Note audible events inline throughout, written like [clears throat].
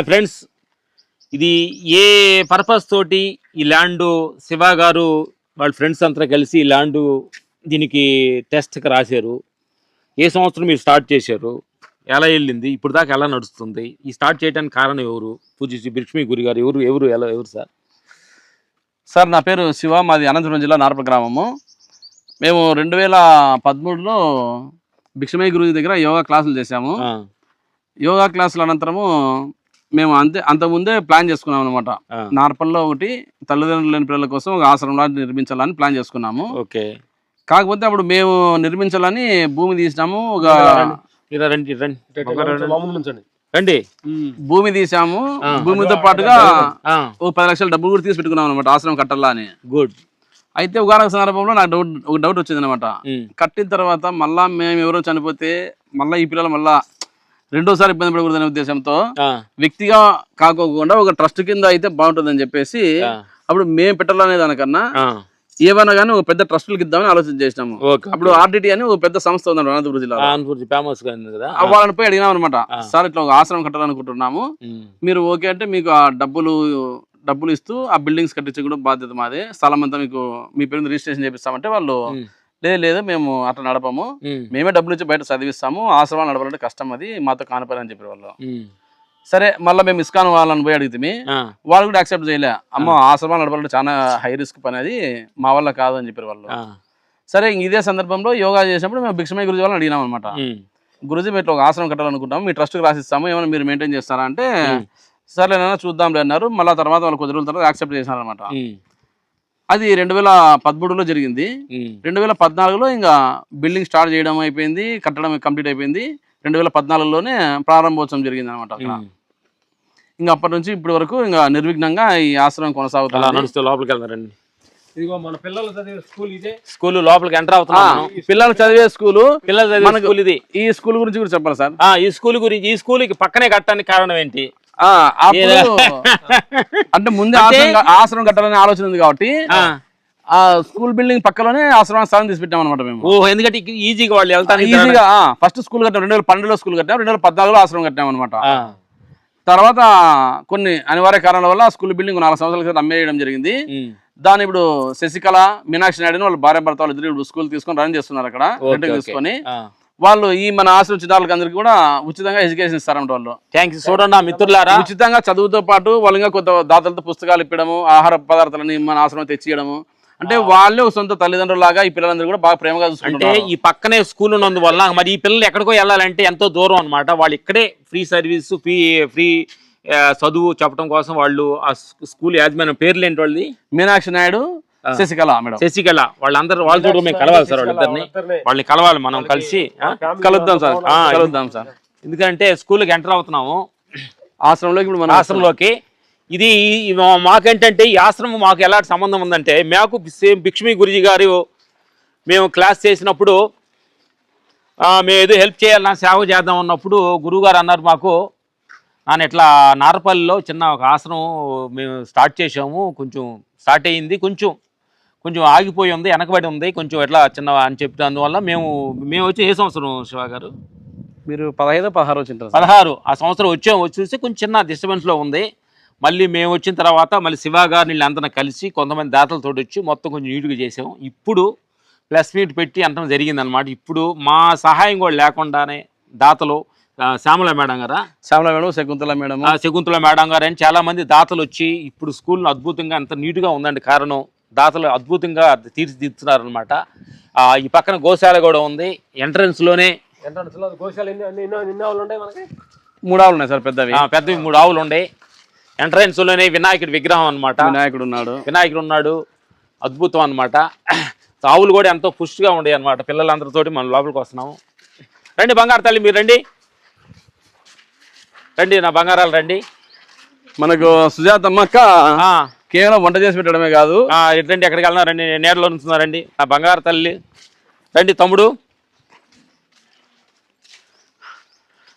Friends ఇది ఏ purpose తోటి ఈ ల్యాండ్ శివ గారు వాళ్ళ ఫ్రెండ్స్ అంతా కలిసి ఈ ల్యాండ్ దీనికి టెస్ట్కి రాశారు. ఏ సంవత్సరం మీరు స్టార్ట్ చేశారు? ఎలా వెళ్ళింది? ఇప్పుడు దాకా ఎలా నడుస్తుంది? ఈ స్టార్ట్ చేయడానికి కారణం ఎవరు? పూజ శ్రీ బిక్ష్మి గురి గారు ఎవరు? ఎవరు? ఎలా? ఎవరు సార్? సార్ నా పేరు శివ. మాది అనంతపురం జిల్లా నార్ప గ్రామము. మేము రెండు వేల పదమూడులో భిక్షమయ్య గురువు దగ్గర యోగా క్లాసులు చేశాము. యోగా క్లాసుల అనంతరము మేము అంతే అంతకుముందే ప్లాన్ చేసుకున్నాం అనమాట నార్పల్లో ఒకటి తల్లిదండ్రులు లేని పిల్లల కోసం ఒక ఆశ్రమం లాంటి నిర్మించాలని ప్లాన్ చేసుకున్నాము. ఓకే. కాకపోతే అప్పుడు మేము నిర్మించాలని భూమి తీసినాము ఒక రండి భూమి తీసాము. భూమితో పాటుగా ఆ, ఒక పది లక్షల డబ్బులు కూడా తీసి పెట్టుకున్నాం అనమాట ఆశ్రమం కట్టాలా అని. గుడ్. అయితే ఒకనొక సందర్భంలో నాకు డౌట్ ఒక డౌట్ వచ్చింది అనమాట కట్టిన తర్వాత మళ్ళా మేము ఎవరో చనిపోతే మళ్ళీ ఈ పిల్లలు మళ్ళా రెండోసారి ఇబ్బంది పడకూడదనే ఉద్దేశంతో వ్యక్తిగా కాకోకుండా ఒక ట్రస్ట్ కింద అయితే బాగుంటుందని చెప్పేసి అప్పుడు మేము పెట్టాలనే దానికన్నా ఏమైనా కానీ ఒక పెద్ద ట్రస్టులకు ఇద్దామని ఆలోచన చేసినాము. అప్పుడు ఆర్డిటి అని ఒక పెద్ద సంస్థ ఉంది అనంతపురం ఫేమస్ ఆ వాళ్ళని పోయి అడిగినాం అనమాట. సార్ ఇట్లా ఒక ఆశ్రమం కట్టాలనుకుంటున్నాము. మీరు ఓకే అంటే మీకు ఆ డబ్బులు డబ్బులు ఇస్తూ ఆ బిల్డింగ్స్ కట్టించే కూడా బాధ్యత మాదే. స్థలం అంతా మీకు మీ పేరు రిజిస్ట్రేషన్ చేపిస్తామంటే వాళ్ళు లేదు లేదు మేము అట్లా నడపము. మేమే డబ్బులు ఇచ్చి బయట చదివిస్తాము. ఆశ్రమాలు నడపాలంటే కష్టం అది. మాతో కానిపోయి అని వాళ్ళు. సరే మళ్ళీ మేము ఇస్కాన్ వాళ్ళని పోయి అడిగితే వాళ్ళు కూడా యాక్సెప్ట్ చేయలే. అమ్మ ఆశ్రమాలు నడపాలంటే చాలా హై రిస్క్ పని అది. మా వల్ల కాదు అని చెప్పారు వాళ్ళు. సరే ఇంక ఇదే సందర్భంలో యోగా చేసినప్పుడు మేము భిక్షమయ్య గురుజీ వాళ్ళని అడిగినాం అనమాట గురుజీ ఇట్లా ఒక ఆశ్రమం కట్టాలనుకుంటాము. మీ ట్రస్ట్కి రాసిస్తాము. ఏమైనా మీరు మెయింటైన్ చేస్తారా అంటే. సరేనా చూద్దాంలే అన్నారు. మళ్ళీ తర్వాత వాళ్ళు కొద్ది రోజుల తర్వాత యాక్సెప్ట్ చేశారనమాట అది రెండు వేల పదమూడులో జరిగింది. రెండు వేల పద్నాలుగులో ఇంకా బిల్డింగ్ స్టార్ట్ చేయడం అయిపోయింది కట్టడం కంప్లీట్ అయిపోయింది. రెండు వేల పద్నాలుగులోనే ప్రారంభోత్సవం జరిగింది అనమాట అక్కడ. ఇంకా అప్పటి నుంచి ఇప్పటి వరకు ఇంకా నిర్విఘ్నంగా ఈ ఆశ్రమం కొనసాగుతుంది. నడుస్తూ లోపలికి వెళ్తారండి ఇదిగో మన పిల్లలు చదివే స్కూల్ ఇదే. స్కూల్ లోపలికి ఎంటర్ అవుతున్నాం. పిల్లలు చదివే స్కూలు పిల్లలు చదివే మనకు- స్కూల్ ఇది. ఈ స్కూల్ గురించి కూడా చెప్పాలి సార్. ఆ ఈ స్కూల్ గురించి ఈ స్కూల్కి పక్కనే కట్టడానికి కారణం ఏంటి? అంటే ముందే ఆశ్రమం కట్టాలనే ఆలోచన ఉంది కాబట్టి ఆ, స్కూల్ బిల్డింగ్ పక్కలోనే ఆశ్రమం స్థలం తీసి పెట్టాం అనమాట మేము. ఎందుకంటే ఈజీగా వాళ్ళు వెళ్తానికి ఈజీగా ఫస్ట్ స్కూల్ కట్టాం రెండు వేల పన్నెండులో స్కూల్ కట్టాం రెండు వేల పద్నాలుగులో ఆశ్రమం కట్టాం అనమాట తర్వాత కొన్ని అనివార్య కారణాల వల్ల ఆ స్కూల్ బిల్డింగ్ నాలుగు సంవత్సరాల క్రితం అమ్మేయడం జరిగింది. దాన్ని ఇప్పుడు శశికళ మీనాక్షి నాయుడు వాళ్ళ భార్య భర్త వాళ్ళు ఇద్దరు ఇప్పుడు స్కూల్ తీసుకొని రన్ చేస్తున్నారు అక్కడ. తీసుకొని. వాళ్ళు ఈ మన ఆశ్రమ చిన్నారులకు అందరికి కూడా ఉచితంగా ఎడ్యుకేషన్ ఇస్తారంట వాళ్ళు. థ్యాంక్స్. చూడండి ఆ మిత్రులారా. ఉచితంగా చదువుతో పాటు వాళ్ళు కొత్త దాతలతో పుస్తకాలు ఇప్పడము ఆహార పదార్థాలని మన ఆశ్రమం తెచ్చియడము. అంటే వాళ్ళే సొంత తల్లిదండ్రులాగా ఈ పిల్లలందరూ కూడా బాగా ప్రేమగా అంటే చూసుకుంటారు ఈ పక్కనే స్కూల్ ఉన్నందువల్ల మరి ఈ పిల్లలు ఎక్కడికో వెళ్ళాలంటే ఎంతో దూరం అన్నమాట. వాళ్ళు ఇక్కడే ఫ్రీ సర్వీస్ ఫ్రీ ఫ్రీ చదువు చెప్పడం కోసం వాళ్ళు ఆ స్కూ- స్కూల్ యాజమాన్యం పేర్లు ఏంటి వాళ్ళది? మీనాక్షి నాయుడు శశికళ మేడం. శశికళ. వాళ్ళందరూ వాళ్ళు చూడ మేము కలవాలి సార్ వాళ్ళిద్దరిని. వాళ్ళని కలవాలి మనం కలిసి? కలుద్దాం సార్. ఆ, కలుద్దాం సార్. ఎందుకంటే స్కూల్కి ఎంటర్ అవుతున్నాము. ఆశ్రమంలోకి ఇప్పుడు మనం ఆశ్రమంలోకి. ఇది మాకేంటంటే ఈ ఆశ్రమం మాకు ఎలాంటి సంబంధం ఉందంటే మాకు సేమ్ భిక్షమి గురుజీ గారు మేము క్లాస్ చేసినప్పుడు ఆ, మేము ఏదో హెల్ప్ చేయాలి నా సేవ చేద్దాం అన్నప్పుడు గురువుగారు అన్నారు మాకు నాన్న ఇట్లా నారపల్లిలో చిన్న ఒక ఆశ్రమం మేము స్టార్ట్ చేసాము కొంచెం స్టార్ట్ అయ్యింది కొంచెం. కొంచెం ఆగిపోయి ఉంది వెనకబడి ఉంది కొంచెం ఎట్లా చిన్న అని చెప్పి అందువల్ల మేము మేము వచ్చి ఏ సంవత్సరం శివ గారు? మీరు పదహైదు పదహారు సార్ పదహారు ఆ సంవత్సరం వచ్చాం వచ్చి చూస్తే కొంచెం చిన్న డిస్టర్బెన్స్లో ఉంది. మళ్ళీ మేము వచ్చిన తర్వాత మళ్ళీ శివ గారిని వీళ్ళందరినీ కలిసి కొంతమంది దాతలతో వచ్చి మొత్తం కొంచెం నీట్గా చేసాం. ఇప్పుడు ప్లస్ మీట్ పెట్టి అంతం జరిగిందనమాట ఇప్పుడు మా సహాయం కూడా లేకుండానే దాతలు శ్యామల మేడం గారా? Shyamala madam Shakuntala madam. Shakuntala madam గారు అని చాలా మంది దాతలు వచ్చి ఇప్పుడు స్కూల్ అద్భుతంగా అంత నీట్గా ఉందండి కారణం. దాతలు అద్భుతంగా తీర్చిదిద్దుతున్నారు అనమాట ఈ పక్కన గోశాల కూడా ఉంది. ఎంట్రన్స్లోనే ఎంట్రన్స్లో గోశాల ఎన్ని ఆవులు మనకి? మూడు ఆవులు ఉన్నాయి సార్ పెద్దవి. పెద్దవి మూడు ఆవులు ఉండే. ఎంట్రన్స్లోనే వినాయకుడి విగ్రహం అన్నమాట. వినాయకుడు ఉన్నాడు. వినాయకుడు ఉన్నాడు. అద్భుతం అన్నమాట. [clears throat] ఆవులు కూడా ఎంతో పుష్టిగా ఉండే అన్నమాట. పిల్లలందరితోటి మనం లోపలికి వస్తున్నాము రండి బంగారు తల్లి మీరు రండి. రండి నా బంగారాలు రండి. మనకు సుజాతమ్మ అక్క. ఆ, కేవలం వంట చేసి పెట్టడమే కాదు. ఆ, రండి ఎక్కడికి వెళ్ళినా రండి నేరులో నుంచున్నారండి నా బంగారు తల్లి. రండి తమ్ముడు.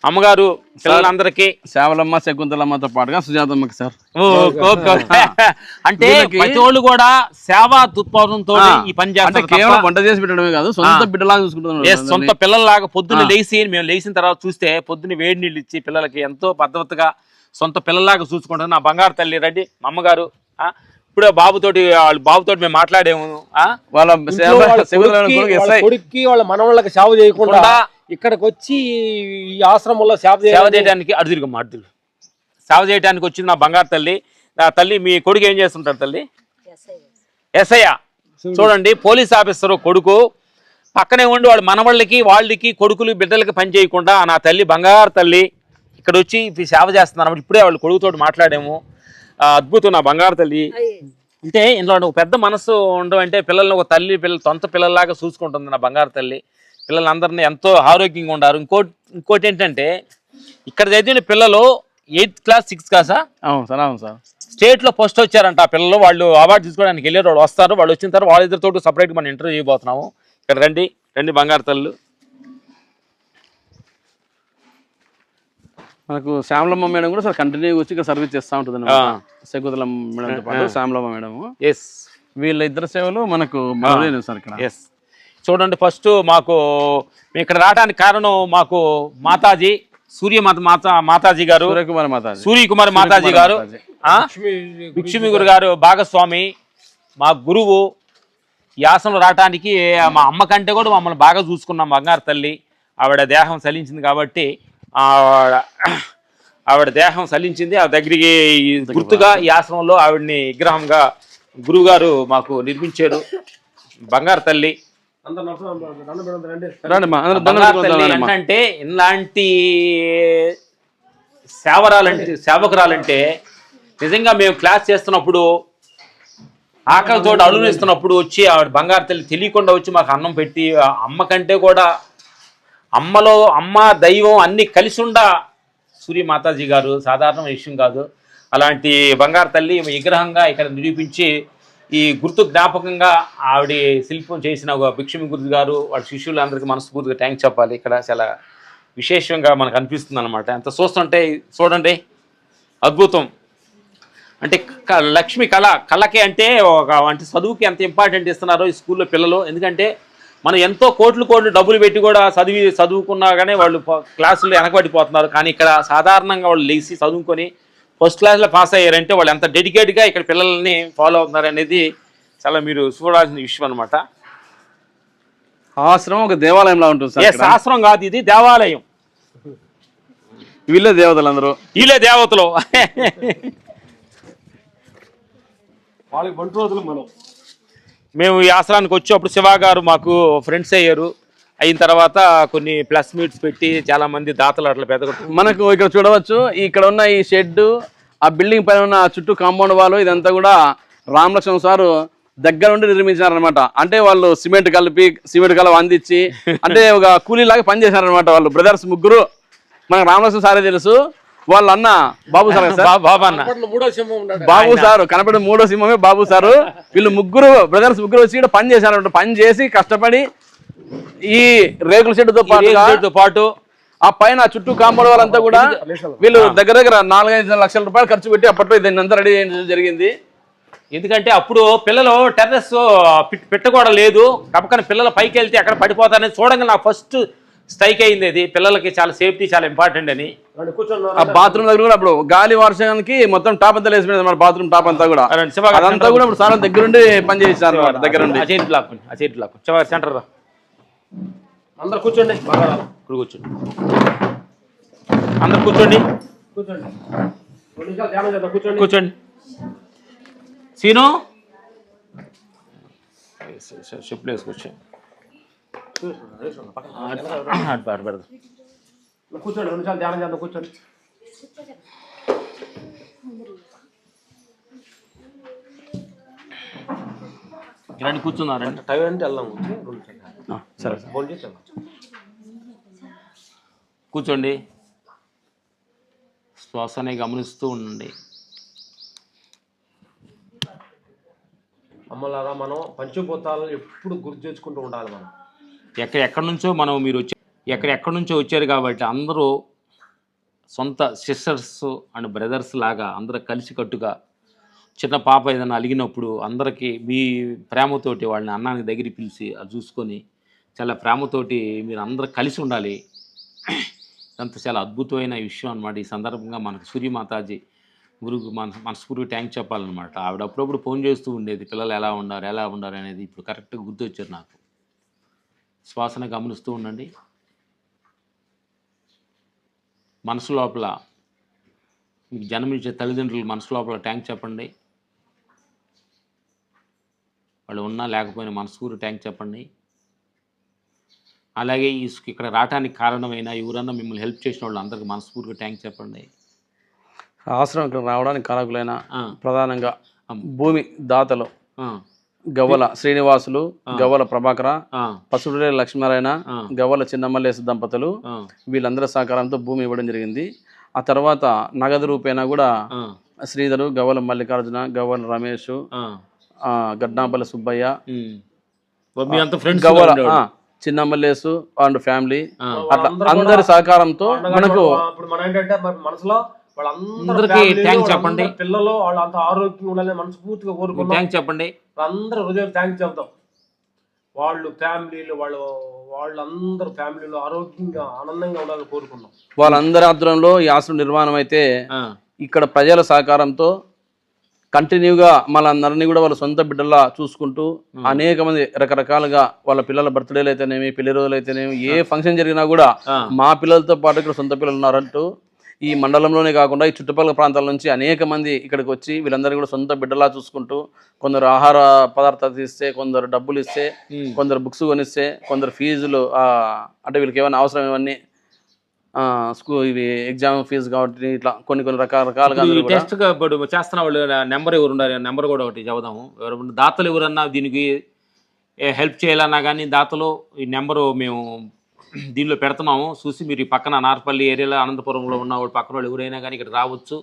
అమ్మగారు పిల్లలందరికీ. శ్యామలమ్మ శకుంతలమ్మతో పాటుగా సుజాతమ్మకి సార్. అంటే ప్రతి కూడా సేవా దృక్పథంతో ఈ పని చేస్తారు కేవలం వంట చేసి పెట్టడమే కాదు సొంత బిడ్డలాగా చూసుకుంటున్నారు ఏ సొంత పిల్లల్లాగా పొద్దున్న ఆ. లేచి మేము లేచిన తర్వాత చూస్తే పొద్దున్న వేడి నీళ్ళు ఇచ్చి పిల్లలకి ఎంతో పద్ధతిగా సొంత పిల్లలాగా చూసుకుంటాను నా బంగారు తల్లి రెడ్డి మా అమ్మగారు ఆ? ఇప్పుడే బాబుతోటి వాళ్ళ బాబుతోటి మేము మాట్లాడాము? వాళ్ళ కొడుక్కి, కొడుకు వాళ్ళ మనవాళ్ళకి సేవ చేయకుండాకుండా ఇక్కడికి వచ్చి ఈ ఆశ్రమంలో సేవ సేవ చేయడానికి అడుగురు అడుగురు సేవ చేయడానికి వచ్చింది నా బంగారు తల్లి. నా తల్లి మీ కొడుకు ఏం చేస్తుంటారు తల్లి? ఎస్ఐ. చూడండి పోలీస్ ఆఫీసర్ కొడుకు పక్కనే ఉండి వాడు మనవాళ్ళకి వాళ్ళకి కొడుకులు బిడ్డలకి పని చేయకుండా నా తల్లి బంగారు తల్లి ఇక్కడ వచ్చి సేవ చేస్తున్నాను ఇప్పుడే వాళ్ళ కొడుకుతో మాట్లాడాము. అద్భుతం నా బంగారు తల్లి. అంటే ఇందులో ఒక పెద్ద మనసు ఉండడం అంటే పిల్లల్ని ఒక తల్లి పిల్లలు సొంత పిల్లల్లాగా చూసుకుంటుంది నా బంగారు తల్లి. పిల్లలందరినీ ఎంతో ఆరోగ్యంగా ఉండారు. ఇంకోటి ఇంకోటి ఏంటంటే ఇక్కడ చదివిన పిల్లలు ఎయిత్ క్లాస్ సిక్స్త్ క్లాసా అవును సార్ అవును సార్. స్టేట్లో ఫస్ట్ వచ్చారంట ఆ పిల్లలు. వాళ్ళు అవార్డు తీసుకోవడానికి వెళ్ళారు వాళ్ళు వస్తారు. వాళ్ళు వచ్చిన తర్వాత వాళ్ళిద్దరితో సపరేట్గా మనం ఇంటర్వ్యూ చేయబోతున్నాము. ఇక్కడ రండి రండి బంగారు తల్లు. మనకు శ్యామలమ్మ మేడం కూడా సార్ కంటిన్యూ వచ్చి ఇక్కడ సర్వీస్ చేస్తూ ఉంటుంది ఆ. శకుంతలం మేడంతో పాటు శ్యామలమ్మ మేడం ఎస్ వీళ్ళ ఇద్దరు సేవలు మనకు సార్ ఇక్కడ. ఎస్ చూడండి ఫస్ట్ మాకు మేము ఇక్కడ రావడానికి కారణం మాకు మాతాజీ సూర్యమాత మాత మాతాజీ గారు. సూర్యకుమార్ మాతాజీ. సూర్యకుమార్ మాతాజీ గారు? భిక్షుమి గురు గారు భాగస్వామి మా గురువు ఈ ఆసనం రావటానికి మా అమ్మ కంటే కూడా మమ్మల్ని బాగా చూసుకున్నాం బంగారు తల్లి. ఆవిడ దేహం సలించింది కాబట్టి ఆవిడ ఆవిడ దేహం సలించింది ఆ దగ్గరికి గుర్తుగా ఈ ఆశ్రమంలో ఆవిడని విగ్రహంగా గురువుగారు మాకు నిర్మించారు బంగారు తల్లి బంగారు పెట్టుకుందాం తల్లి. ఏంటంటే ఇలాంటి సేవరాలంటే సేవకురాలంటే నిజంగా మేము క్లాస్ చేస్తున్నప్పుడు ఆకలితో అడుగునిస్తున్నప్పుడు వచ్చి ఆవిడ బంగారు తల్లి తెలియకుండా వచ్చి మాకు అన్నం పెట్టి అమ్మ కంటే కూడా అమ్మలో అమ్మ దైవం అన్ని కలిసి ఉండ సూర్య మాతాజీ గారు సాధారణ విషయం కాదు. అలాంటి బంగారు తల్లి విగ్రహంగా ఇక్కడ నిరూపించి ఈ గుర్తు జ్ఞాపకంగా ఆవిడ శిల్పం చేసిన ఒక భిక్షమి గురు గారు వాళ్ళ శిష్యులందరికీ మనస్ఫూర్తిగా థ్యాంక్స్ చెప్పాలి. ఇక్కడ చాలా విశేషంగా మనకు అనిపిస్తుంది అనమాట ఎంత చూస్తుంటే చూడండి అద్భుతం. అంటే లక్ష్మి కళ కళకి అంటే ఒక అంటే చదువుకి ఎంత ఇంపార్టెంట్ ఇస్తున్నారో ఈ స్కూల్లో పిల్లలు. ఎందుకంటే మనం ఎంతో కోట్లు కోట్లు డబ్బులు పెట్టి కూడా చదివి చదువుకున్నా కానీ వాళ్ళు క్లాసుల్లో వెనకబడిపోతున్నారు. కానీ ఇక్కడ సాధారణంగా వాళ్ళు లేచి చదువుకొని ఫస్ట్ క్లాస్లో పాస్ అయ్యారంటే వాళ్ళు ఎంత డెడికేట్గా ఇక్కడ పిల్లల్ని ఫాలో అవుతున్నారు అనేది చాలా మీరు చూడాల్సిన విషయం అనమాట ఆశ్రమం ఒక దేవాలయంలా ఉంటుంది సార్ ఇక్కడ. శాస్త్రం కాదు ఇది దేవాలయం. వీళ్ళే దేవతలు అందరూ. వీళ్ళే దేవతలు. వాళ్ళకి వంట రోజులు మనం. మేము ఈ ఆసరానికి వచ్చి అప్పుడు శివ గారు మాకు ఫ్రెండ్స్ అయ్యారు. అయిన తర్వాత కొన్ని ప్లస్ మీట్స్ పెట్టి చాలా మంది దాతలు అట్లా పెద్ద మనకు ఇక్కడ చూడవచ్చు ఇక్కడ ఉన్న ఈ షెడ్ ఆ బిల్డింగ్ పైన ఉన్న చుట్టూ కాంపౌండ్ వాళ్ళు ఇదంతా కూడా రామలక్ష్మణ్ సారు దగ్గర నుండి నిర్మించారనమాట అంటే వాళ్ళు సిమెంట్ కలిపి సిమెంట్ కలవ అందించి అంటే ఒక కూలీలాగా పనిచేశారనమాట వాళ్ళు. బ్రదర్స్ ముగ్గురు మనకు రామలక్ష్మణ్ సారే తెలుసు. వాళ్ళ అన్న బాబు సార్ బాబా అన్న. బాబు సారు కనపడే మూడో సింహమే బాబు సారు. వీళ్ళు ముగ్గురు బ్రదర్స్ ముగ్గురు వచ్చి ఇక్కడ పని చేశారనమాట పని చేసి కష్టపడి ఈ రేకుల షెడ్తో పాటు పాటు ఆ పైన చుట్టూ కాంపౌండ్ వాళ్ళంతా కూడా వీళ్ళు దగ్గర దగ్గర నాలుగైదు లక్షల రూపాయలు ఖర్చు పెట్టి అప్పట్లో దీన్ని అంతా రెడీ చేయడం జరిగింది. ఎందుకంటే అప్పుడు పిల్లలు టెర్రస్ పెట్టకూడ లేదు కపకన పిల్లలు పైకి వెళ్తే అక్కడ పడిపోతారని చూడంగా నా ఫస్ట్ స్ట్రైక్ అయింది అది. పిల్లలకి చాలా సేఫ్టీ చాలా ఇంపార్టెంట్ అని. ఆ బాత్రూమ్ దగ్గర కూడా అప్పుడు గాలి వర్షానికి మొత్తం టాప్ అంతా లేసిపోయింది అన్నమాట బాత్రూమ్ టాప్ అంతా కూడా. అదంతా కూడా ఇప్పుడు సార్ దగ్గర నుండి పని చేశారు అన్నమాట దగ్గర నుండి ఆ చేతి బ్లాక్ ఆ చేతి బ్లాక్ చివరి సెంటర్ రా. అందరు కూర్చోండి. బాగా ఇక్కడ కూర్చోండి. అందరు కూర్చోండి. కూర్చోండి. కూర్చోండి. కూర్చోండి. సీను? షిప్లు వేసుకొచ్చి పెడదాం కూర్చోండి రెండు నిమిషాలు ధ్యానం చేద్దాం కూర్చోండి. రండి కూర్చున్నారండి టైం అంటే వెళ్దాం సరే ఫోన్ చేసి. కూర్చోండి. శ్వాసని గమనిస్తూ ఉండండి. అమ్మలారా మనం పంచభూతాలను ఎప్పుడు గుర్తు చేసుకుంటూ ఉండాలి మనం. ఎక్కడెక్కడ నుంచో మనం మీరు వచ్చి ఎక్కడెక్కడ నుంచో వచ్చారు కాబట్టి అందరూ సొంత సిస్టర్స్ అండ్ బ్రదర్స్ లాగా అందరూ కలిసికట్టుగా చిన్న పాప ఏదైనా అలిగినప్పుడు అందరికీ మీ ప్రేమతోటి వాళ్ళని అన్నానికి దగ్గర పిలిచి అది చూసుకొని చాలా ప్రేమతోటి మీరు అందరూ కలిసి ఉండాలి. ఇదంతా చాలా అద్భుతమైన విషయం అనమాట ఈ సందర్భంగా మనకు సూర్యమాతాజీ గురువు మన మనస్ఫూర్తి ట్యాంక్ చెప్పాలన్నమాట. ఆవిడ అప్పుడప్పుడు ఫోన్ చేస్తూ ఉండేది పిల్లలు ఎలా ఉన్నారు? ఎలా ఉన్నారు? అనేది ఇప్పుడు కరెక్ట్గా గుర్తొచ్చారు నాకు. శ్వాసన గమనిస్తూ ఉండండి. మనసు లోపల మీకు జన్మించే తల్లిదండ్రులు మనసు లోపల ట్యాంక్ చెప్పండి. వాళ్ళు ఉన్నా లేకపోయినా మనస్ఫూర్తి ట్యాంక్ చెప్పండి. అలాగే ఈ ఇక్కడ రావడానికి కారణమైన ఎవరన్నా మిమ్మల్ని హెల్ప్ చేసిన వాళ్ళు అందరికీ మనస్ఫూర్తిగా ట్యాంక్ చెప్పండి. ఆశ్రమం ఇక్కడ రావడానికి కారకులైన ప్రధానంగా. భూమి దాతలు గవ్వల శ్రీనివాసులు గవ్వల ప్రభాకర ఆ, పసుడులే లక్ష్మీనారాయణ. గవ్వల చిన్నమల్లేసు దంపతులు వీళ్ళందరి సహకారంతో భూమి ఇవ్వడం జరిగింది. ఆ తర్వాత నగదు రూపేణా కూడా శ్రీధరు గవ్వల మల్లికార్జున గవ్వల రమేష్ గడ్డాంపల్లి సుబ్బయ్య గవ్వల చిన్నమల్లేసు అండ్ ఫ్యామిలీ. అట్లా అందరి సహకారంతో మనకు కూడా ఇప్పుడు మనం ఏంటంటే మన మనసులో వాళ్ళందరూ అందరికీ family, thanks వాళ్ళందరూ చెప్పండి. పిల్లలు వాళ్ళు అంత ఆరోగ్యంగా ఉండాలని మనస్ఫూర్తిగా కోరుకున్నాం ట్యాంక్ చెప్పండి. అందరూ హృదయం థ్యాంక్స్ చెప్తాం. వాళ్ళు ఫ్యామిలీలు వాళ్ళు వాళ్ళందరూ ఫ్యామిలీలో ఆరోగ్యంగా ఆనందంగా ఉండాలని కోరుకున్నాం వాళ్ళందరి ఆధ్వర్యంలో ఈ ఆశ్రమం నిర్మాణం అయితే ఇక్కడ ప్రజల సహకారంతో కంటిన్యూగా మనందరినీ కూడా వాళ్ళ సొంత బిడ్డలా చూసుకుంటూ అనేక మంది రకరకాలుగా వాళ్ళ పిల్లల బర్త్డేలు అయితేనేమి పెళ్ళి రోజులు అయితేనేమి ఏ ఫంక్షన్ జరిగినా కూడా. మా పిల్లలతో పాటు ఇక్కడ సొంత పిల్లలు ఉన్నారంటూ ఈ మండలంలోనే కాకుండా ఈ చుట్టుపక్కల ప్రాంతాల నుంచి అనేక మంది ఇక్కడికి వచ్చి వీళ్ళందరినీ కూడా సొంత బిడ్డలా చూసుకుంటూ కొందరు ఆహార పదార్థాలు ఇస్తే కొందరు డబ్బులు ఇస్తే. కొందరు బుక్స్ కొనిస్తే కొందరు ఫీజులు అంటే వీళ్ళకి ఏమైనా అవసరం ఇవన్నీ స్కూల్ ఇవి ఎగ్జామ్ ఫీజు కాబట్టి ఇట్లా కొన్ని కొన్ని రకరకాలుగా టెస్ట్ ఇప్పుడు చేస్తున్న వాళ్ళు నెంబర్ ఎవరు ఉన్నారు నెంబర్ కూడా ఒకటి ఎవరు దాతలు ఎవరన్నా దీనికి హెల్ప్ చేయాలన్నా కానీ దాతలు ఈ నెంబరు మేము దీనిలో పెడుతున్నాము. చూసి మీరు ఈ పక్కన నార్పల్లి ఏరియాలో అనంతపురంలో ఉన్న వాళ్ళు పక్కన వాళ్ళు ఎవరైనా కానీ ఇక్కడ రావచ్చు.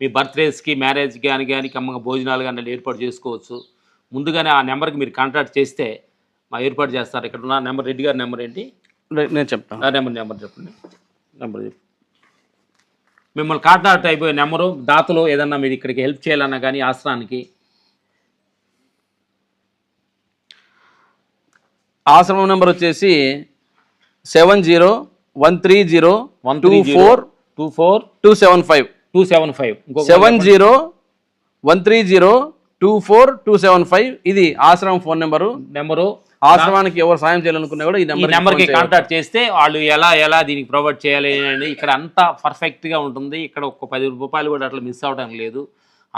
మీ బర్త్డేస్కి మ్యారేజ్కి కానీ కానీ కమ్మగా భోజనాలు కానీ ఏర్పాటు చేసుకోవచ్చు. ముందుగానే ఆ నెంబర్కి మీరు కాంటాక్ట్ చేస్తే మా ఏర్పాటు చేస్తారు. ఇక్కడ ఉన్న నెంబర్ రెడ్డి గారి నెంబర్ ఏంటి? నేను చెప్తాను ఆ నెంబర్ నెంబర్ చెప్పండి. నెంబర్ చెప్పు. మిమ్మల్ని కాంటాక్ట్ అయిపోయే నెంబరు దాతలు ఏదన్నా మీరు ఇక్కడికి హెల్ప్ చేయాలన్నా కానీ ఆశ్రమానికి. ఆశ్రమం నెంబర్ వచ్చేసి seven zero one three zero one two four two four two seven five. Two seven five. Seven zero one three zero two four two seven five. ఇది ఆశ్రమం ఫోన్ నెంబరు. నెంబరు. ఆశ్రమానికి ఎవరు సాయం చేయాలనుకున్నా కూడా ఈ నెంబర్ నెంబర్కి కాంటాక్ట్ చేస్తే వాళ్ళు ఎలా ఎలా దీనికి ప్రొవైడ్ చేయాలి అని ఇక్కడ అంతా పర్ఫెక్ట్గా ఉంటుంది. ఇక్కడ ఒక్క పది రూపాయలు కూడా అట్లా మిస్ అవడం లేదు.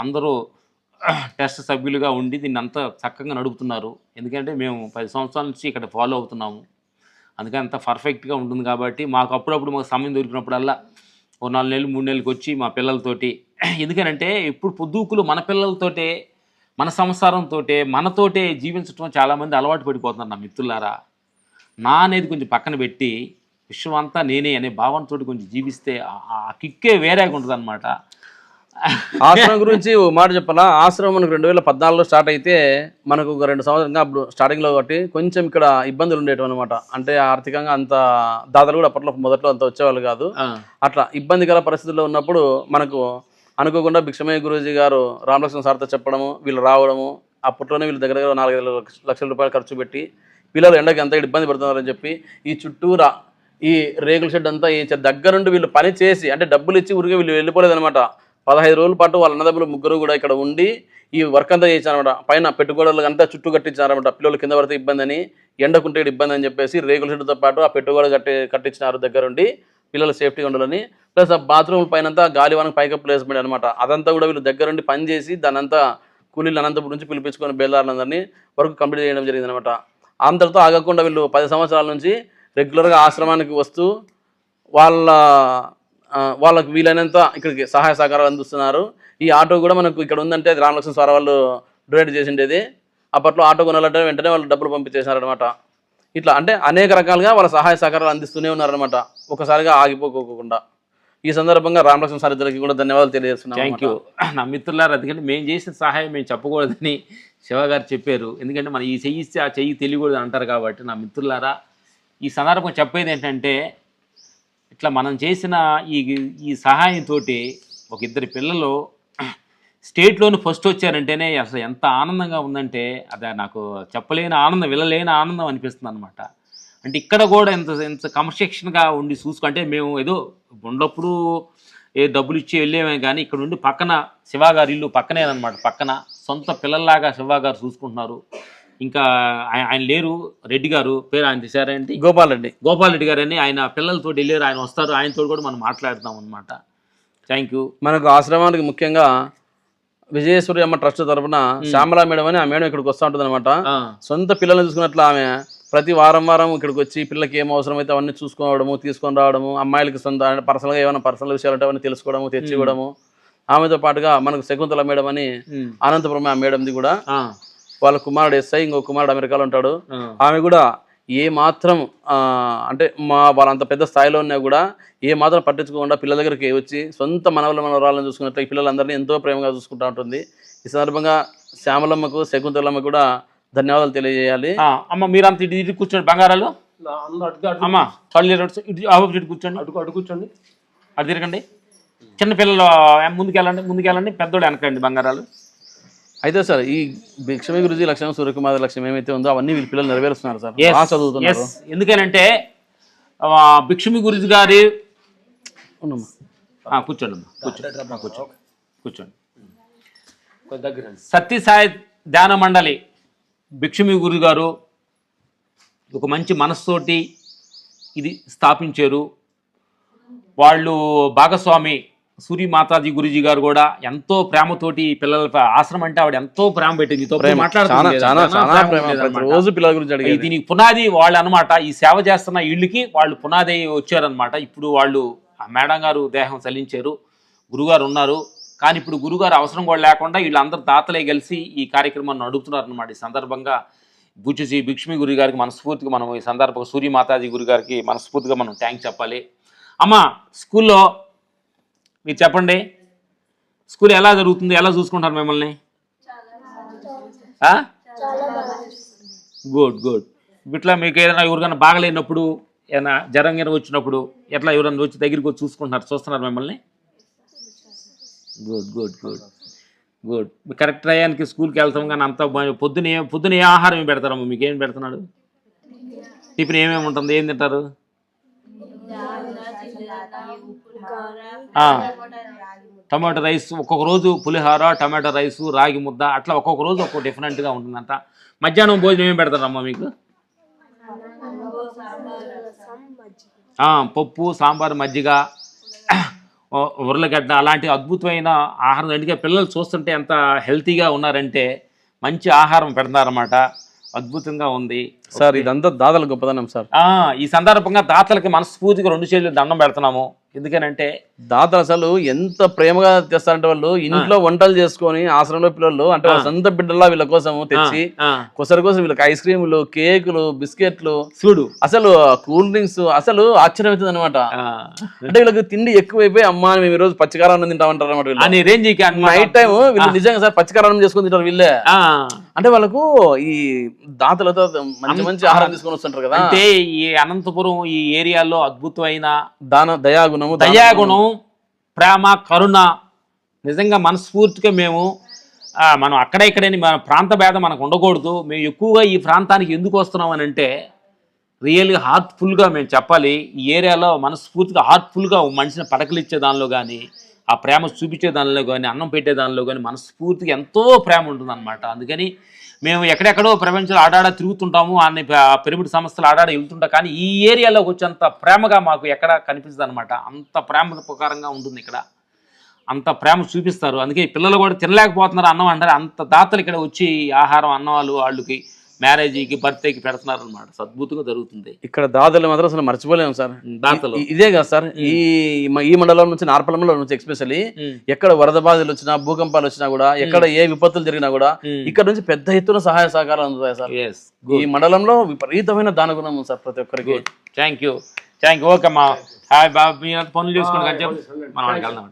అందరూ టెస్ట్ సభ్యులుగా ఉండి దీన్ని అంతా చక్కగా నడుపుతున్నారు. ఎందుకంటే మేము పది సంవత్సరాల నుంచి ఇక్కడ ఫాలో అవుతున్నాము. అందుకని అంత పర్ఫెక్ట్గా ఉంటుంది కాబట్టి మాకు అప్పుడప్పుడు మాకు సమయం దొరికినప్పుడల్లా ఓ నాలుగు నెలలు మూడు నెలలకు వచ్చి మా పిల్లలతోటి [clears throat] ఎందుకనంటే ఇప్పుడు పొద్దుకులు మన పిల్లలతోటే మన సంసారంతో మనతోటే జీవించడం చాలామంది అలవాటు పడిపోతున్నారు నా మిత్రులారా. నా అనేది కొంచెం పక్కన పెట్టి విశ్వం అంతా నేనే అనే భావనతో కొంచెం జీవిస్తే ఆ- ఆ కిక్కే వేరేగా ఉంటుంది అనమాట ఆశ్రమం గురించి ఓ మాట చెప్పాలా? ఆశ్రమం మనకు రెండు వేల పద్నాలుగులో స్టార్ట్ అయితే మనకు ఒక రెండు సంవత్సరంగా అప్పుడు స్టార్టింగ్లో కాబట్టి కొంచెం ఇక్కడ ఇబ్బందులు ఉండేవి అనమాట అంటే ఆర్థికంగా అంత దాదాలు కూడా అప్పట్లో మొదట్లో అంత వచ్చేవాళ్ళు కాదు. అట్లా ఇబ్బందికర పరిస్థితుల్లో ఉన్నప్పుడు మనకు అనుకోకుండా భిక్షమయ్య గురూజీ గారు రామలక్ష్మణ సార్తో చెప్పడము వీళ్ళు రావడము అప్పట్లోనే వీళ్ళ దగ్గర దగ్గర నాలుగైదు లక్ష- లక్షల రూపాయలు ఖర్చు పెట్టి పిల్లలు ఎండకి ఎంత ఇబ్బంది పడుతున్నారని చెప్పి ఈ చుట్టూరా ఈ రేకుల షెడ్ అంతా ఈ చె- దగ్గరుండి వీళ్ళు పని చేసి అంటే డబ్బులు ఇచ్చి ఊరికే వీళ్ళు వెళ్ళిపోలేదు అనమాట పదహైదు రోజుల పాటు వాళ్ళ అన్నదమ్ములు ముగ్గురు కూడా ఇక్కడ ఉండి ఈ వర్క్ అంతా చేశారనమాట పైన పెట్టుగోడలు అంతా చుట్టూ కట్టించారనమాట పిల్లలు కింద పడితే ఇబ్బంది అని ఎండకుంటే ఇబ్బంది అని చెప్పేసి రేకుల షెడ్తో పాటు ఆ పెట్టుగోడ కట్టి కట్టించినారు దగ్గరుండి పిల్లలు సేఫ్టీగా ఉండాలని. ప్లస్ ఆ బాత్రూమ్ పైన గాలివానకు పైకప్ ప్లేస్మెంట్ అనమాట అదంతా కూడా వీళ్ళు దగ్గరుండి పని చేసి దానంతా కూలీలు అనంతపురం నుంచి పిలిపించుకొని బేదారులందరినీ వర్క్ కంప్లీట్ చేయడం జరిగింది అనమాట అంతటితో ఆగకుండా వీళ్ళు పది సంవత్సరాల నుంచి రెగ్యులర్గా ఆశ్రమానికి వస్తూ వాళ్ళ వాళ్ళకి వీలైనంత ఇక్కడికి సహాయ సహకారాలు అందిస్తున్నారు. ఈ ఆటో కూడా మనకు ఇక్కడ ఉందంటే రామలక్ష్మణ సార్ వాళ్ళు డొనేట్ చేసి ఉండేది అప్పట్లో ఆటో కొనాలంటే వెంటనే వాళ్ళు డబ్బులు పంపించేశారనమాట ఇట్లా అంటే అనేక రకాలుగా వాళ్ళ సహాయ సహకారాలు అందిస్తూనే ఉన్నారనమాట ఒకసారిగా ఆగిపోకోకుండా. ఈ సందర్భంగా రామలక్ష్మణ సార్ ఇద్దరికి కూడా ధన్యవాదాలు తెలియజేస్తున్నాం థ్యాంక్ యూ నా మిత్రులారా ఎందుకంటే మేము చేసిన సహాయం మేము చెప్పకూడదని శివ గారు చెప్పారు. ఎందుకంటే మనం ఈ చెయ్యి ఆ చెయ్యి తెలియకూడదు అంటారు కాబట్టి నా మిత్రులారా ఈ సందర్భం చెప్పేది ఏంటంటే ఇట్లా మనం చేసిన ఈ ఈ సహాయంతో ఒక ఇద్దరు పిల్లలు స్టేట్లోని ఫస్ట్ వచ్చారంటేనే అసలు ఎంత ఆనందంగా ఉందంటే అది నాకు చెప్పలేని ఆనందం వెళ్ళలేని ఆనందం అనిపిస్తుంది అనమాట అంటే ఇక్కడ కూడా ఎంత ఎంత క్రమశిక్షణగా ఉండి చూసుకుంటే మేము ఏదో ఉన్నప్పుడు ఏ డబ్బులు ఇచ్చి వెళ్ళేమే కానీ ఇక్కడ ఉండి పక్కన శివ గారి ఇల్లు పక్కనే అనమాట పక్కన సొంత పిల్లల్లాగా శివ గారు చూసుకుంటున్నారు. ఇంకా ఆయ- ఆయన లేరు. రెడ్డి గారు పేరు ఆయన తీసారేంటి గోపాల్ రెడ్డి. గోపాల్ రెడ్డి గారు అని ఆయన పిల్లలతో వెళ్ళారు. ఆయన వస్తారు. ఆయనతో కూడా మనం మాట్లాడతాం అనమాట థ్యాంక్ యూ మనకు ఆశ్రమానికి ముఖ్యంగా విజయేశ్వరి అమ్మ ట్రస్ట్ తరపున శ్యామలా మేడం అని ఆ మేడం ఇక్కడికి వస్తూ ఉంటుంది అనమాట సొంత పిల్లల్ని చూసుకున్నట్లు ఆమె ప్రతి వారం వారం ఇక్కడికి వచ్చి పిల్లలకి ఏం అవసరం అయితే అవన్నీ చూసుకోవడము తీసుకొని రావడము అమ్మాయిలకి సొంత పర్సనల్గా ఏమైనా పర్సనల్ విషయాలు ఉంటే అవన్నీ తెలుసుకోవడము తెచ్చి ఇవ్వడము ఆమెతో పాటుగా మనకు శకుంతల మేడం అని అనంతపురం ఆ మేడంది కూడా వాళ్ళ కుమారుడు ఎస్ఐ ఇంకో కుమారుడు అమెరికాలో ఉంటాడు. ఆమె కూడా ఏ మాత్రం ఆ, అంటే మా వాళ్ళంత పెద్ద స్థాయిలో ఉన్నా కూడా ఏ మాత్రం పట్టించుకోకుండా పిల్లల దగ్గరికి వచ్చి సొంత మనవల మనవరాలను చూసుకున్నట్లు ఈ పిల్లలందరినీ ఎంతో ప్రేమగా చూసుకుంటూ ఉంటుంది. ఈ సందర్భంగా శ్యామలమ్మకు శకుంతలమ్మ కూడా ధన్యవాదాలు తెలియజేయాలి. అమ్మ మీరంత ఇటు ఇటు కూర్చోండి బంగారాలు. అమ్మ కళ్ళు ఇటు కూర్చోండి. అడుగు అడుగు కూర్చోండి. అటు తిరగండి. చిన్న పిల్లలు ముందుకెళ్ళండి ముందుకెళ్ళండి. పెద్దోడు వెనకండి బంగారాలు. అయితే సార్ ఈ భిక్షమి గురుజీ లక్ష్యం సూర్యకుమార్ లక్ష్యం ఏమైతే ఉందో అవన్నీ వీళ్ళ పిల్లలు నెరవేరుస్తున్నారు సార్. బాగా చదువుతున్నారు. ఎందుకనంటే భిక్షమి గురుజీ గారి అవునమ్మా. ఆ, కూర్చోండి అమ్మా కూర్చోండి. ఆ, కూర్చోండి. సత్యసాయి ధ్యాన మండలి భిక్షమి గురు గారు ఒక మంచి మనస్సుతోటి ఇది స్థాపించారు. వాళ్ళు భాగస్వామి సూరి మాతాజీ గురుజీ గారు కూడా ఎంతో ప్రేమతోటి ఈ పిల్లల ఆశ్రమం అంటే ఆవిడ ఎంతో ప్రేమ పెట్టింది. రోజు పిల్లల గురించి దీనికి పునాది వాళ్ళు అనమాట ఈ సేవ చేస్తున్న ఇళ్ళకి వాళ్ళు పునాది వచ్చారనమాట ఇప్పుడు వాళ్ళు ఆ మేడం గారు దేహం చలించారు. గురుగారు ఉన్నారు. కానీ ఇప్పుడు గురుగారు అవసరం కూడా లేకుండా వీళ్ళందరూ దాతలే కలిసి ఈ కార్యక్రమాన్ని నడుపుతున్నారు అనమాట ఈ సందర్భంగా బుచ్చిసి భిక్ష్మి గురి గారికి మనస్ఫూర్తిగా మనం ఈ సందర్భంగా సూర్య మాతాజీ గురి గారికి మనస్ఫూర్తిగా మనం థ్యాంక్ చెప్పాలి. అమ్మ స్కూల్లో మీరు చెప్పండి. స్కూల్ ఎలా జరుగుతుంది? ఎలా చూసుకుంటారు మిమ్మల్ని? Good good. ఇట్లా మీకు ఏదైనా ఎవరికైనా బాగలేనప్పుడు ఏదైనా జ్వరం గిరం వచ్చినప్పుడు ఎట్లా ఎవరైనా వచ్చి దగ్గరికి వచ్చి చూసుకుంటున్నారు చూస్తున్నారు మిమ్మల్ని? Good good good. Good. Correct టయానికి స్కూల్కి వెళ్తాం కానీ అంత పొద్దున ఏ పొద్దున ఏ ఆహారం ఏం పెడతారమ్మా? మీకు ఏం పెడుతున్నాడు? టిఫిన్ ఏమేమి ఉంటుంది? ఏం తింటారు? టమాటో రైస్ ఒక్కొక్క రోజు పులిహోర టమాటో రైస్ రాగి ముద్ద అట్లా ఒక్కొక్క రోజు ఒక్కొక్క డిఫరెంట్గా ఉంటుందంట. మధ్యాహ్నం భోజనం ఏం పెడతారమ్మా మీకు? పప్పు సాంబార్ మజ్జిగ ఉర్లగడ్డ అలాంటి అద్భుతమైన ఆహారం. అందుకే పిల్లలు చూస్తుంటే ఎంత హెల్తీగా ఉన్నారంటే మంచి ఆహారం పెడతారన్నమాట. అద్భుతంగా ఉంది. సార్ ఇదంతా దాదాలు గొప్పదనం సార్. ఈ సందర్భంగా దాతలకి మనస్ఫూర్తిగా రెండు చేతులు దండం పెడుతున్నాము. ఎందుకనంటే దాతలు అసలు ఎంత ప్రేమగా తెస్తారంటే వాళ్ళు ఇంట్లో వంటలు చేసుకొని ఆశ్రమంలో పిల్లలు అంటే వాళ్ళ సొంత బిడ్డల్లా వీళ్ళ కోసం తెచ్చి కొసరి కోసం వీళ్ళకి ఐస్ క్రీములు కేకులు బిస్కెట్లు చూడు. అసలు కూల్ డ్రింక్స్ అసలు ఆశ్చర్యం అవుతుంది అనమాట అంటే వీళ్ళకి తిండి ఎక్కువైపోయి అమ్మా మేము ఈ రోజు పచ్చికారం తింటామంటారు అనమాట నైట్ టైం వీళ్ళు నిజంగా సార్ పచ్చికారం చేసుకొని తింటారు వీళ్ళే. అంటే వాళ్ళకు ఈ దాతలతో మంచి మంచి ఆహారం తీసుకొని వస్తుంటారు కదా. అంటే ఈ అనంతపురం ఈ ఏరియాలో అద్భుతమైన దాన దయాగుణము దాన- దయాగుణం ప్రేమ కరుణ నిజంగా మనస్ఫూర్తిగా మేము మనం అక్కడ ఇక్కడని మన ప్రాంత భేదం మనకు ఉండకూడదు. మేము ఎక్కువగా ఈ ప్రాంతానికి ఎందుకు వస్తున్నాం అని అంటే రియల్గా హార్ట్ఫుల్గా మేము చెప్పాలి. ఈ ఏరియాలో మనస్ఫూర్తిగా హార్ట్ఫుల్గా మనిషిని పడకలిచ్చే దానిలో కానీ ఆ ప్రేమ చూపించే దానిలో కానీ అన్నం పెట్టే దానిలో కానీ మనస్ఫూర్తిగా ఎంతో ప్రేమ ఉంటుందన్నమాట. అందుకని మేము ఎక్కడెక్కడో ప్రపంచంలో ఆడాడ తిరుగుతుంటాము అన్ని పిరమిడ్ సంస్థలు ఆడాడ వెళ్తుంటాం కానీ ఈ ఏరియాలోకి వచ్చేంత ప్రేమగా మాకు ఎక్కడ కనిపిస్తుంది అనమాట అంత ప్రేమ ప్రకారంగా ఉంటుంది ఇక్కడ. అంత ప్రేమ చూపిస్తారు. అందుకే పిల్లలు కూడా తినలేకపోతున్నారు అన్నం అంటారు అంత దాతలు ఇక్కడ వచ్చి ఆహారం అన్నవాళ్ళు వాళ్ళకి మ్యారేజ్కి బర్త్డేకి పెడుతున్నారు అనమాట అద్భుతంగా జరుగుతుంది. ఇక్కడ దాతలు మాత్రం అసలు మర్చిపోలేము సార్. దాతలు. ఇదే కదా సార్ ఈ ఈ మండలం నుంచి నార్పలంలో నుంచి ఎక్స్పెషల్లీ. ఎక్కడ వరద బాధలు వచ్చినా భూకంపాలు వచ్చినా కూడా ఎక్కడ ఏ విపత్తులు జరిగినా కూడా. ఇక్కడ నుంచి పెద్ద ఎత్తున సహాయ సహకారాలు అందుతాయి సార్. ఈ మండలంలో విపరీతమైన దానగుణం ఉంది సార్ ప్రతి ఒక్కరికి. Thank you thank you okay మా హాయ్ బాబు మీ పనులు చేసుకోండి కానీ చెప్పు మనం వెళ్దాం.